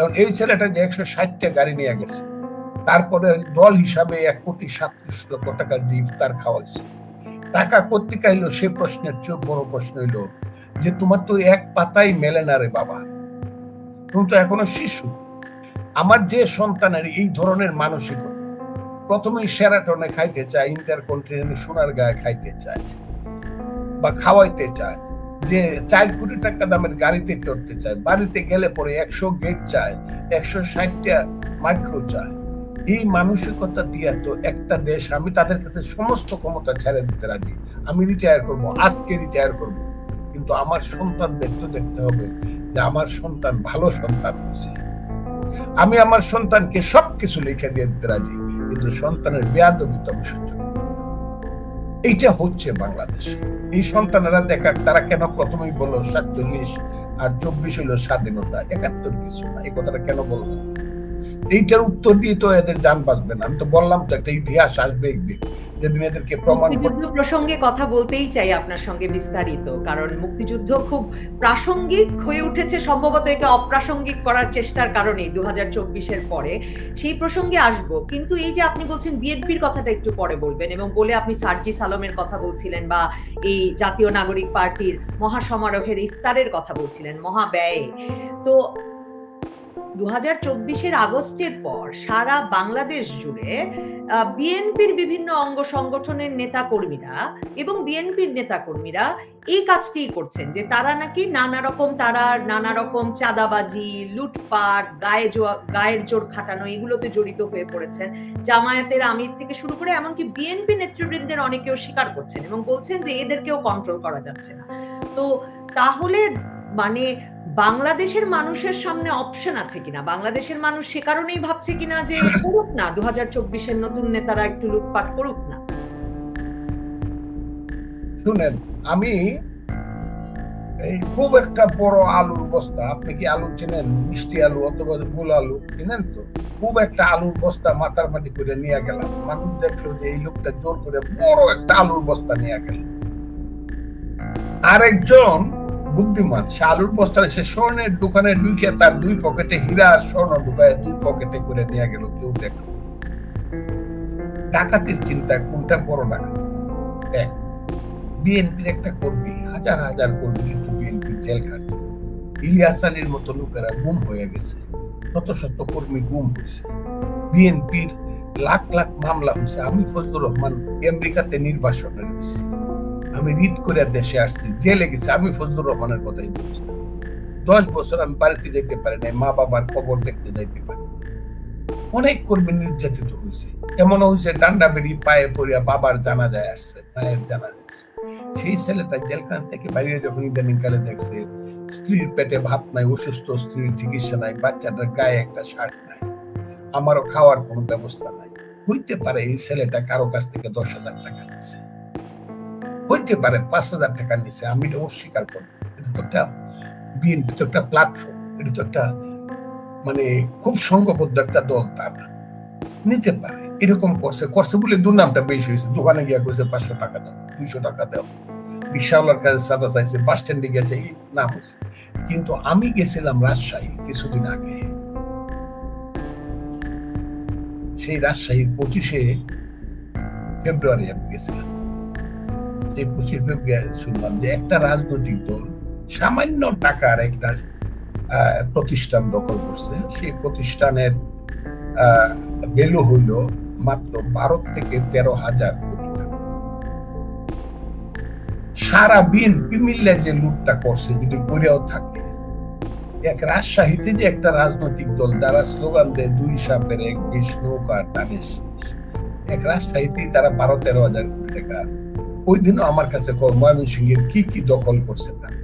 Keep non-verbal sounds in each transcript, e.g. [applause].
এখন এই ছেলেটা যে একশো ষাটটা গাড়ি নিয়ে গেছে, তারপরে দল হিসাবে এক কোটি সাতত্রিশ লক্ষ টাকার যে ইফতার খাওয়াইছে। টাকা কর্তিকা হইল সে প্রশ্নের চেয়ে বড় প্রশ্ন হইল যে তোমার তো এক পাতাই মেলে না রে বাবা। তুমি তো এখনও শিশু। আমার যে সন্তানের এই ধরনের মানসিকতা, প্রথমেই সেরাটনে খাইতে চায়, ইন্টারকন্টিনেন্ট সোনার গায়ে খাইতে চায় বা খাওয়াইতে চায়। যে চার কোটি টাকা দামের গাড়িতে চড়তে চায়, বাড়িতে গেলে পরে একশো গেট চায়, একশো ষাটটা মাইক্রো চায়। এই মানসিকতা দিয়ে তো একটা দেশ, আমি তাদের কাছে সমস্ত ক্ষমতা ছেড়ে দিতে রাজি। আমি রিটায়ার করব, আজকে রিটায়ার করব। কিন্তু আমার সন্তানদের তো দেখতে হবে যে আমার সন্তান ভালো সন্তান হয়েছে। আমি আমার সন্তানকে সবকিছু লিখে দিয়ে দিতে রাজি, কিন্তু সন্তানের বেয়াদবিতম সহ্য। এইটা হচ্ছে বাংলাদেশ। এই সন্তানেরা দেখা তারা কেন প্রথমেই বলল সাতচল্লিশ আর চব্বিশ হলো স্বাধীনতা? একাত্তর কিছু না, এই কথাটা কেন বলল? এইটার উত্তর দিয়ে তো এদের যান বাঁচবে না। আমি তো বললাম তো, একটা ইতিহাস আসবে একদিন। যেদিন এদেরকে প্রমাণ প্রসঙ্গে কথা বলতেই চাই আপনার সঙ্গে বিস্তারিত কারণ মুক্তিযুদ্ধ খুব প্রাসঙ্গিক হয়ে উঠেছে সম্ভবত একে অপ্রাসঙ্গিক করার চেষ্টার কারণেই দু হাজার চব্বিশের পরে। সেই প্রসঙ্গে আসব কিন্তু এই যে আপনি বলছেন বিএনপির কথাটা একটু পরে বলবেন এবং বলে আপনি সার্জি সালমের কথা বলছিলেন বা এই জাতীয় নাগরিক পার্টির মহাসমারোহের ইফতারের কথা বলছিলেন মহাব্যয়ে। তো দু হাজার চব্বিশের আগস্টের পর সারা বাংলাদেশ জুড়ে বিএনপির বিভিন্ন অঙ্গ সংগঠনের নেতা কর্মীরা এবং বিএনপির নেতা কর্মীরা এই কাজটি করছেন যে তারা নাকি নানা রকম তারা নানা রকম চাঁদাবাজি, লুটপাট, গায়ে গায়ের জোর খাটানো এগুলোতে জড়িত হয়ে পড়েছেন। জামায়াতের আমির থেকে শুরু করে এমনকি বিএনপি নেতৃবৃন্দের অনেকেও স্বীকার করছেন এবং বলছেন যে এদেরকেও কন্ট্রোল করা যাচ্ছে না। তো তাহলে মানে বাংলাদেশের মানুষের সামনে অপশন আছে কিনা? বাংলাদেশের মানুষ সে কারণেই ভাবছে কিনা যে করুক না দু হাজার চব্বিশের নতুন নেতারা একটু লুটপাট করুক না? শুনেন, আমি এই খুব একটা বড় আলুর বস্তা, আপনি কি আলু চেনেন? মিষ্টি আলু অথবা গোল আলু, চেনেন তো? খুব একটা আলুর বস্তা মাথার মাটি করে নিয়ে গেলাম। মানুষ দেখল যে এই লোকটা জোর করে বড় একটা আলুর বস্তা নিয়ে গেল। আরেকজন বুদ্ধিমান, সে আলুর বস্তা সে স্বর্ণের দোকানে ঢুকে তার দুই পকেটে হীরা আর স্বর্ণ ঢুকায় দুই পকেটে করে নিয়ে গেল, কেউ দেখল। ডাকাতির চিন্তা কোনটা বড় ডাকাত? বিএনপির একটা কর্মী, হাজার হাজার কর্মী কিন্তু বিএনপির জেল খাটছে। ইলিয়াস আলীর মতো লোকেরা গুম হয়ে গেছে, শত শত কর্মী গুম হয়েছে। বিএনপির লাখ লাখ মামলা হয়েছে। আমি ফজলুর রহমান আমেরিকাতে নির্বাসনে রয়েছি। আমি রিট করে দেশে আসছি, জেলে গেছি, আমি ফজলুর রহমানের কথাই বলছি। দশ বছর আমি বাড়িতে যেতে পারি নাই, মা বাবার কবর দেখতে যাইতে পারি অনেক কর্মী নির্যাতিত হয়েছে এমন হয়েছে ডান্ডা বেরিয়ে পায়ে পড়িয়া বাবার জানা যায় আসছে, মায়ের জানা যাচ্ছে সেই ছেলেটা জেলখানা থেকে বাইরে যখন ইদানিং কালে দেখছে, স্ত্রীর পেটে ভাত নাই, অসুস্থ, স্ত্রীর চিকিৎসা নাই, বাচ্চাটার গায়ে একটা শার্ট নাই, আমারও খাওয়ার কোনো ব্যবস্থা নাই। হইতে পারে এই ছেলেটা কারও কাছ থেকে দশ হাজার টাকা নিচ্ছে হইতে পারে, পাঁচ হাজার টাকা নিচ্ছে আমি এটা অস্বীকার করব। এটা তো একটা বিএনপি তো একটা প্ল্যাটফর্ম এটা তো একটা মানে খুব সংঘবদ্ধ একটা দল তা না নিতে পারে, এরকম করছে করছে বলে দুর্নামটা বেশি হয়েছে। দোকানে গিয়া কইছে, পাঁচশো টাকা দাও, দুইশো টাকা দাও। রিক্সাওয়ালার কাছে সাদা চাইছে, বাস স্ট্যান্ডে গেছে নাম হয়েছে কিন্তু আমি গেছিলাম রাজশাহী কিছুদিন আগে। সেই রাজশাহী পঁচিশে ফেব্রুয়ারি আমি গেছিলাম। সেই পঁচিশে শুনলাম যে একটা রাজনৈতিক দল সামান্য টাকার একটা প্রতিষ্ঠান দখল করছে। সেই প্রতিষ্ঠানের ভ্যালু হইল মাত্র বারো থেকে তেরো হাজার সারা বিএনপি মিল্লে যে লুটটা করছে, যদি করেও থাকে, এক রাজশাহীতে যে একটা রাজনৈতিক দল, যারা স্লোগান দেয়, দুই সাপের এক বিষ নৌকা এক রাজশাহীতেই তারা বারো তেরো হাজার টাকা ওই দিন আমার কাছে ময়মনসিংহের কি কি দখল করছে তারা?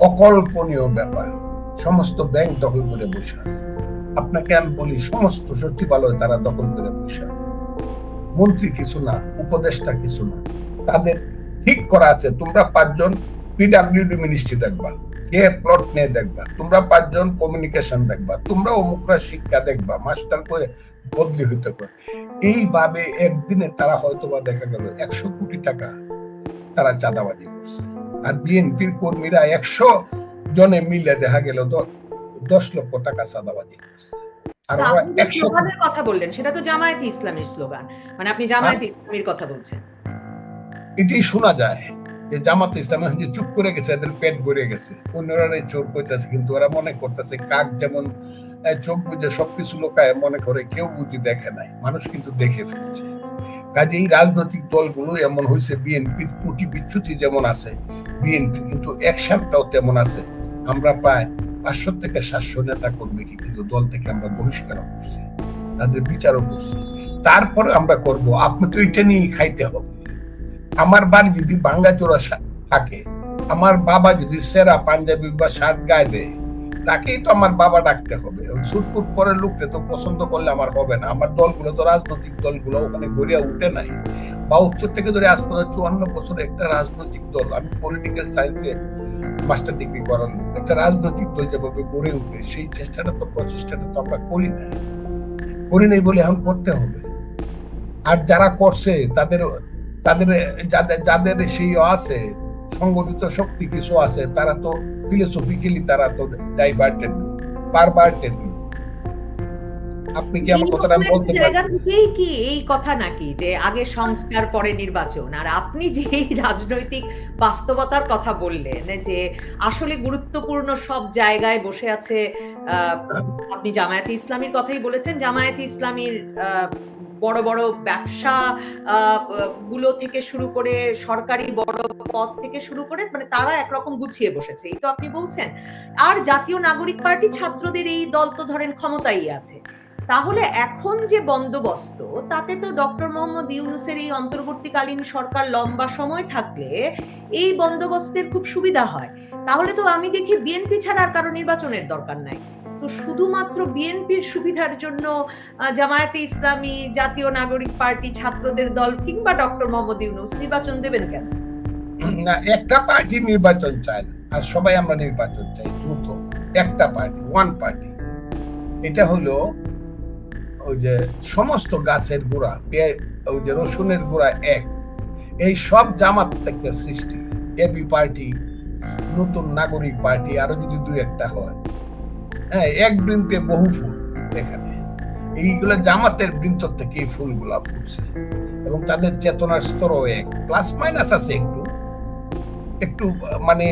অকল্পনীয় ব্যাপার। সমস্ত ব্যাংক দখল করে বসে আছে। আপনাকে আমি বলি, সমস্ত সচিবালয় তারা দখল করে বসে আছে। মন্ত্রী কিছু না, উপদেষ্টা কিছু না। তাদের ঠিক করা আছে, তোমরা পাঁচজন পিডাব্লিউডি মিনিস্ট্রি দেখবা কে প্লট নিয়ে দেখবা তোমরা পাঁচজন কমিউনিকেশন দেখবা তোমরা অমুকরা শিক্ষা দেখবা মাস্টার করে বদলি হইতে পারে এইভাবে একদিনে তারা হয়তো বা দেখা গেল একশো কোটি টাকা তারা চাঁদাবাজি করছে। আর বিএনপির কর্মীরা একশো জনে মিলে দেখা গেল দশ লক্ষ টাকা চাঁদাবাজি করছে। আর একশো কথা বললেন সেটা তো জামায়াতে ইসলামের স্লোগান। মানে আপনি জামায়াতে ইসলামের কথা বলছেন। এটি শোনা যায়। যে জামাত ইসলাম এখন যে চুপ করে গেছে, এদের পেট ভরে গেছে। অন্যরা চোর কইতেছে, কিন্তু ওরা মনে করতেছে, কাক যেমন চোখ বুঝে সবকিছু লোকায়, মনে করে কেউ বুঝি দেখে নাই, মানুষ কিন্তু দেখে ফেলছে। কাজে এই রাজনৈতিক দলগুলো এমন হয়েছে বিএনপির ত্রুটি বিচ্যুতি যেমন আছে, বিএনপি কিন্তু অ্যাকশনটাও তেমন আছে। আমরা প্রায় পাঁচশো থেকে সাতশো নেতা কর্মীকে কিন্তু দল থেকে আমরা বহিষ্কার করছি, তাদের বিচারও করছি। তারপরে আমরা করব, আপনি তো এটা নিয়েই খাইতে হবে। আমার বাড়ি যদি বাঙ্গাচোরা সা- থাকে, আমার বাবা যদি সেরা পাঞ্জাবি বা শার্ট গায়ে দেয়, তাকেই তো আমার বাবা ডাকতে হবে। সুটকুট পরে লোককে তো পছন্দ করলে আমার হবে না। আমার দলগুলো তো রাজনৈতিক দলগুলো, ওখানে গড়িয়া উঠে নাই। বাহাত্তর থেকে ধরে আজ পর্যন্ত চুয়ান্ন বছর একটা রাজনৈতিক দল, আমি পলিটিক্যাল সায়েন্সে মাস্টার ডিগ্রি করার একটা রাজনৈতিক দল যেভাবে গড়ে উঠে সেই চেষ্টাটা তো, প্রচেষ্টাটা তো আমরা করি না করি নাই বলে এখন করতে হবে। আর যারা করছে, তাদের তাদের যাদের যাদের সেই আছে সংগঠিত শক্তি কিছু আছে তারা তো ফিলোসফিক্যালি তারা তো ডাইভার্টেড পারভার্টেড আপনি কি আমার কথাটা বলতে জায়গা পারছেন থেকেই কি এই কথা নাকি যে আগে সংস্কার পরে নির্বাচন? আর আপনি যে রাজনৈতিক বাস্তবতার কথা বললেন যে আসলে গুরুত্বপূর্ণ সব জায়গায় বসে আছে আহ, আপনি জামায়াতে ইসলামীর কথাই বলেছেন জামায়াতে ইসলামীর বড় বড় ব্যবসা গুলো থেকে শুরু করে সরকারি বড় পদ থেকে শুরু করে মানে তারা একরকম গুছিয়ে বসেছে, এই তো আপনি বলছেন। আর জাতীয় নাগরিক পার্টি ছাত্রদের এই দল তো ধরেন ক্ষমতাই আছে। তাহলে এখন যে বন্দোবস্ত, তাতে তো ডক্টর মোহাম্মদ ইউনুসের এই অন্তর্বর্তীকালীন সরকার লম্বা সময় থাকলে এই বন্দোবস্তের খুব সুবিধা হয়। তাহলে তো আমি দেখি বিএনপি ছাড়া আর কারও নির্বাচনের দরকার নাই। তো শুধুমাত্র বিএনপির সুবিধার জন্য জামায়াতে ইসলামী, জাতীয় নাগরিক পার্টি, ছাত্রদের দল কিংবা ডক্টর মোহাম্মদ ইউনুস নির্বাচন দেবেন কেন? একটা পার্টি নির্বাচন চায় না, আর সবাই আমরা নির্বাচন চাই দ্রুত একটা পার্টি ওয়ান পার্টি এটা হলো ওই যে সমস্ত গাছের গোড়া ওই যে রসুনের গোড়া এক। এই সব জামাত থেকে সৃষ্টি। এবি পার্টি, নতুন নাগরিক পার্টি, আরও যদি দু একটা হয়। হ্যাঁ এক বৃন্তে বহু ফুল এখানে। এইগুলো জামাতের বৃন্ত থেকে এই ফুলগুলা ফুটছে। এবং তাদের চেতনার এক প্লাস মাইনাস আছে একটু। একটু মানে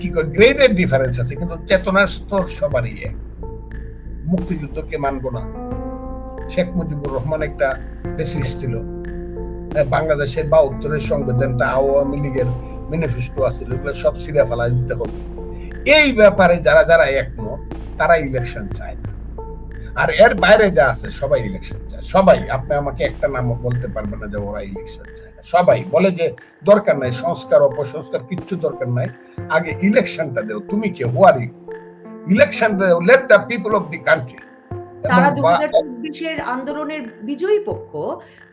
কি গ্রেডের ডিফারেন্স আছে, কিন্তু চেতনার স্তর সবারই এক। মুক্তিযুদ্ধকে মানবো না। শেখ মুজিবুর রহমান একটা ফেসিস্ট ছিল বাংলাদেশের বা উত্তরের সংবিধানটা আওয়ামী লীগের ম্যানিফেস্টো আছে এগুলো সব সিরিয়া ফেলা দিতে হবে। এই ব্যাপারে যারা যারা একমত, তারা ইলেকশন চায় না। আর এর বাইরে যা আছে, সবাই ইলেকশন চায়। সবাই, আপনি আমাকে একটা নাম বলতে পারবেন না যে ওরা ইলেকশন চায় না। সবাই বলে যে দরকার নাই, সংস্কার, অপসংস্কার কিচ্ছু দরকার নাই। আগে ইলেকশনটা দেও। তুমি কে? হোয়ার ইউ ইলেকশন দেও। Let the people of the country তারা দু হাজার চব্বিশের আন্দোলনের বিজয়ী পক্ষ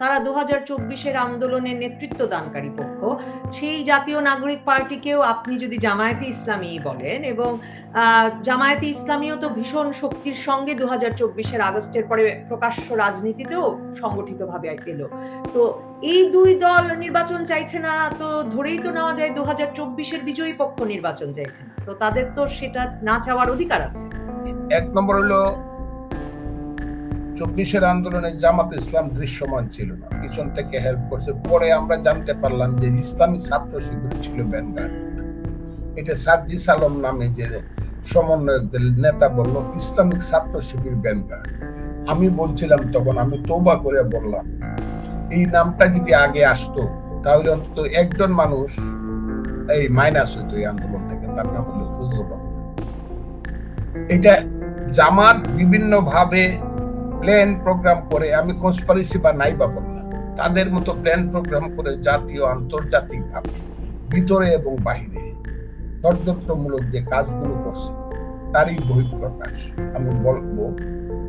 তারা দু হাজার চব্বিশের আন্দোলনের নেতৃত্ব দানকারী পক্ষ। সেই জাতীয় নাগরিক পার্টিকেও আপনি যদি জামায়াতে ইসলামী বলেন এবং জামায়াতে ইসলামীও তো ভীষণ শক্তির সঙ্গে দু হাজার চব্বিশের আগস্টের পরে প্রকাশ্য রাজনীতিতেও সংগঠিতভাবে এলো। তো এই দুই দল নির্বাচন চাইছে না তো ধরেই তো নেওয়া যায় দু হাজার চব্বিশের বিজয়ী পক্ষ নির্বাচন চাইছে না। তো তাদের তো সেটা না চাওয়ার অধিকার আছে। এক নম্বর হলো চব্বিশের আন্দোলনে জামাত ইসলাম দৃশ্যমান ছিল না। পিছন থেকে হেল্প করছে। পরে আমরা জানতে পারলাম যে ইসলামী ছাত্র শিবির ছিল ব্যানগার্ড এটা সার্জিস আলম নামে যে সমন্বয়কদের নেতা বলল, ইসলামিক ছাত্র শিবির ব্যানগার্ড আমি বলছিলাম তখন, আমি তোবা করে বললাম, এই নামটা যদি আগে আসতো, তাহলে অন্তত একজন মানুষ এই মাইনাস হইতো এই আন্দোলন থেকে। তার নাম হলো ফজলুর রহমান। এটা জামাত বিভিন্ন ভাবে প্ল্যান প্রোগ্রাম করে আমি কনস্পারেসি বা নাই বা বললাম। তাদের মতো প্ল্যান প্রোগ্রাম করে জাতীয়, আন্তর্জাতিক ভাবে, ভিতরে এবং বাহিরে ষড়যন্ত্রমূলক যে কাজগুলো করছে, তারই বহিঃপ্রকাশ আমি বলব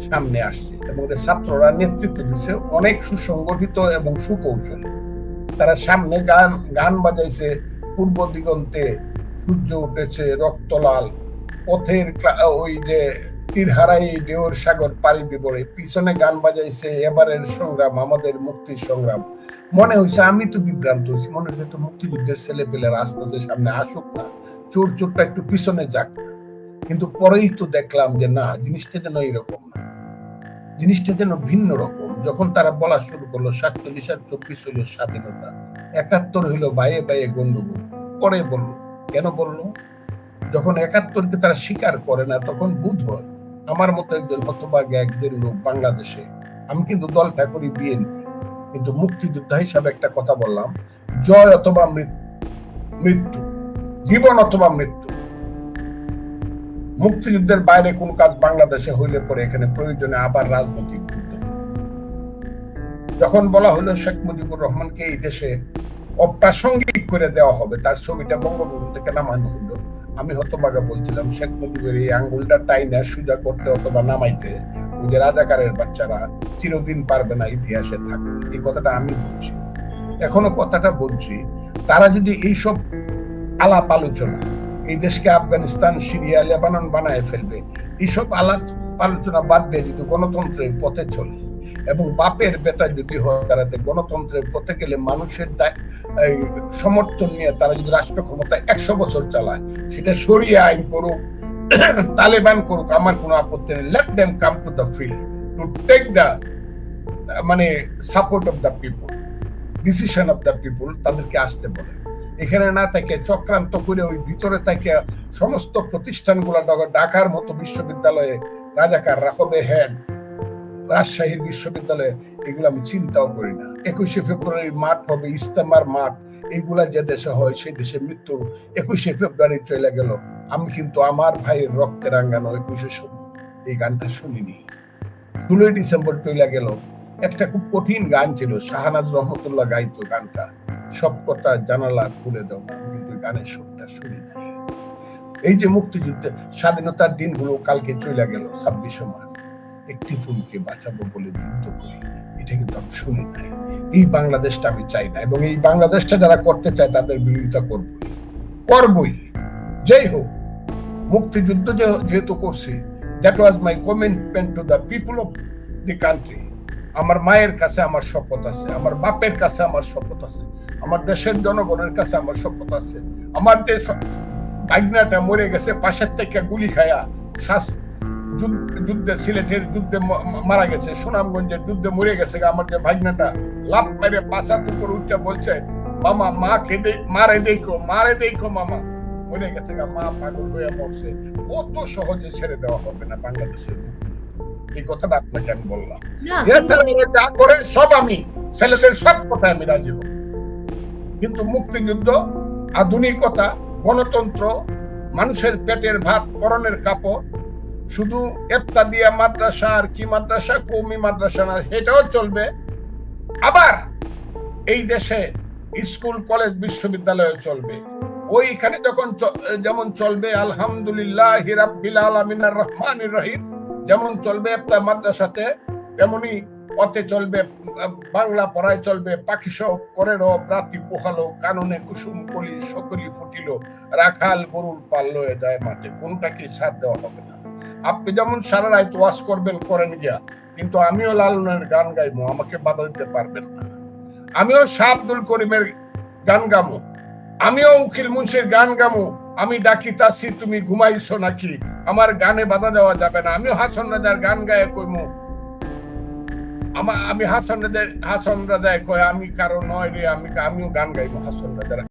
সামনে আসছে। এবং ছাত্ররা নেতৃত্ব দিচ্ছে অনেক সুসংগঠিত এবং সুকৌশলী। তারা সামনে গান গান বাজাইছে, পূর্ব দিগন্তে সূর্য উঠেছে রক্তলাল, পথের ওই যে তীর হারাই দেওর সাগর পাড়ি দিব পিছনে গান বাজাইছে এবারের সংগ্রাম, আমাদের মুক্তির সংগ্রাম। মনে হয়েছে আমি তো বিভ্রান্ত হয়েছি মনে হচ্ছে তো মুক্তিযুদ্ধের ছেলে পেলে রাস্তা সামনে আসুক না। চোর চোরটা একটু পিছনে যাক। কিন্তু পরেই তো দেখলাম যে না, জিনিসটা যেন এরকম না। জিনিসটা যেন ভিন্ন রকম। যখন তারা বলা শুরু করল, সাতচল্লিশ আর চব্বিশ হলো স্বাধীনতা। একাত্তর হইল বাইয়ে বাইয়ে গন্ডগোল পরে বলল, কেন বলল? যখন একাত্তরকে তারা স্বীকার করে না, তখন বুধ হয় আমার মতো একজন হতভাগ্য একজন লোক বাংলাদেশে, আমি কিন্তু দলটা করি বিএনপি। কিন্তু মুক্তিযোদ্ধা হিসাবে একটা কথা বললাম, জয় অথবা মৃত্যু, জীবন অথবা মৃত্যু। মুক্তিযুদ্ধের বাইরে কোন কাজ বাংলাদেশে হইলে পরে এখানে প্রয়োজনে আবার রাজনৈতিক যখন বলা হলো শেখ মুজিবুর রহমানকে এই দেশে অপ্রাসঙ্গিক করে দেওয়া হবে, তার ছবিটা বঙ্গভবন থেকে নামানো হলো আমি হতবাগা বলছিলাম, শেখ মুজিবের এই আঙ্গুলটা টাইনা সুজা করতে অথবা নামাইতে ওই যে রাজাকারের বাচ্চারা চিরদিন পারবে না ইতিহাসে থাকবে এই কথাটা আমি বলছি। এখনও কথাটা বলছি, তারা যদি এইসব আলাপ আলোচনা, এই দেশকে আফগানিস্তান, সিরিয়া, লেবানন বানায় ফেলবে, এইসব আলাপ আলোচনা বাদ দিয়ে যদি গণতন্ত্রের পথে চলে এবং বাপের বেটা যদি হয় তারাতে গণতন্ত্রের পথে গেলে মানুষের সমর্থন নিয়ে তারা যদি রাষ্ট্র ক্ষমতা একশো বছর চালায়, সেটা সরিয়ে আইন করুক, [coughs] তালেবান করুক, আমার কোনো আপত্তি নেই। Let them come to the field to take the মানে support of the people decision of the people তাদেরকে আসতে বলে। এখানে না থেকে চক্রান্ত করে ওই ভিতরে থেকে সমস্ত প্রতিষ্ঠানগুলো, ঢাকার মতো বিশ্ববিদ্যালয়ে রাজাকার রাখবে হেড রাজশাহীর বিশ্ববিদ্যালয়ে, এগুলো আমি চিন্তাও করি না। একুশে ফেব্রুয়ারির মাঠ হবে ইস্তেমার মাঠ এইগুলা যে দেশে হয়, সেই দেশে মৃত্যু একুশে ফেব্রুয়ারি চলে গেল। আমি কিন্তু আমার ভাইয়ের রক্তে রাঙ্গানো একুশে এই গানটা শুনিনি। ষোলোই ডিসেম্বর চলে গেল। একটা খুব কঠিন গান ছিল, শাহানাজ রহমতুল্লাহ গাইতো গানটা। সব কটা জানালা খুলে দাও কিন্তু গানের সুরটা শুনি নাই। এই যে মুক্তিযুদ্ধের স্বাধীনতার দিনগুলো কালকে চলে গেল ছাব্বিশে মার্চ। একটি ফুলকে বাঁচাবো বলে যুদ্ধ করি। এটা কিন্তু আমি শুনি নাই। এই বাংলাদেশটা আমি চাই না এবং এই বাংলাদেশটা যারা করতে চায় তাদের বিরোধিতা করবই। করবই। যাই হোক, মুক্তিযুদ্ধ যেহেতু করছি that was my commitment to the people of the country আমার মায়ের কাছে আমার শপথ আছে, আমার বাপের কাছে আমার শপথ আছে, আমার দেশের জনগণের কাছে আমার শপথ আছে। আমার যে ভাগনাটা মরে গেছে, পাশের থেকে গুলি খায়া শ্বাস যুদ্ধ- সিলেটের যুদ্ধে মারা গেছে সুনামগঞ্জের যুদ্ধে মরে গেছে আমার যে ভাগনাটা লাভ মেরে পাশা টুকুর উঠে বলছে মামা মা খেদে মারে দেখো মারে দেখো মামা। মরে গেছে গা, মা পাগল হয়ে মরছে। অত সহজে ছেড়ে দেওয়া হবে না বাংলাদেশের এই কথাটা আপনাকে আমি বললাম। যা করে সব আমি ছেলেদের সব কথায় আমি রাজি হব। কিন্তু মুক্তিযুদ্ধ আধুনিকতা গণতন্ত্র মানুষের পেটের ভাত পরনের কাপড় শুধু এফতা দিয়া মাদ্রাসা আর কি মাদ্রাসা, কৌমি মাদ্রাসা না, সেটাও চলবে। আবার এই দেশে স্কুল, কলেজ বিশ্ববিদ্যালয় চলবে। ওইখানে যখন যেমন চলবে, আলহামদুলিল্লাহ আলমিনার রহমান রহিম, যেমন চলবে একটা মাদ্রাসাতে, তেমনি পথে চলবে, বাংলা পড়ায় চলবে, পাখি সব করে রাতি পোহালো, কাননে কুসুম কলি, সকলি ফুটিল, রাখাল গরুর পাল লয়ে যায় মাঠে। কোনটাকে ছাড় দেওয়া হবে না। আপনি যেমন সারা রাত ওয়াশ করবেন, করেন গিয়া, কিন্তু আমিও লালনের গান গাইবো আমাকে বাধা দিতে পারবেন না। আমিও শাহ আব্দুল করিমের গান গামো, আমিও উকিল মুন্সির গান গামো, আমি ডাকি তাসি, তুমি ঘুমাইছো নাকি? আমার গানে বাধা দেওয়া যাবে না, আমিও হাসন রাজার গান গায়ে কইমু। আমা হাসন রাজার, হাসন রাজায় কয়, আমি কারও নয় রে, আমি, আমিও গান গাইবো হাসন রাজার।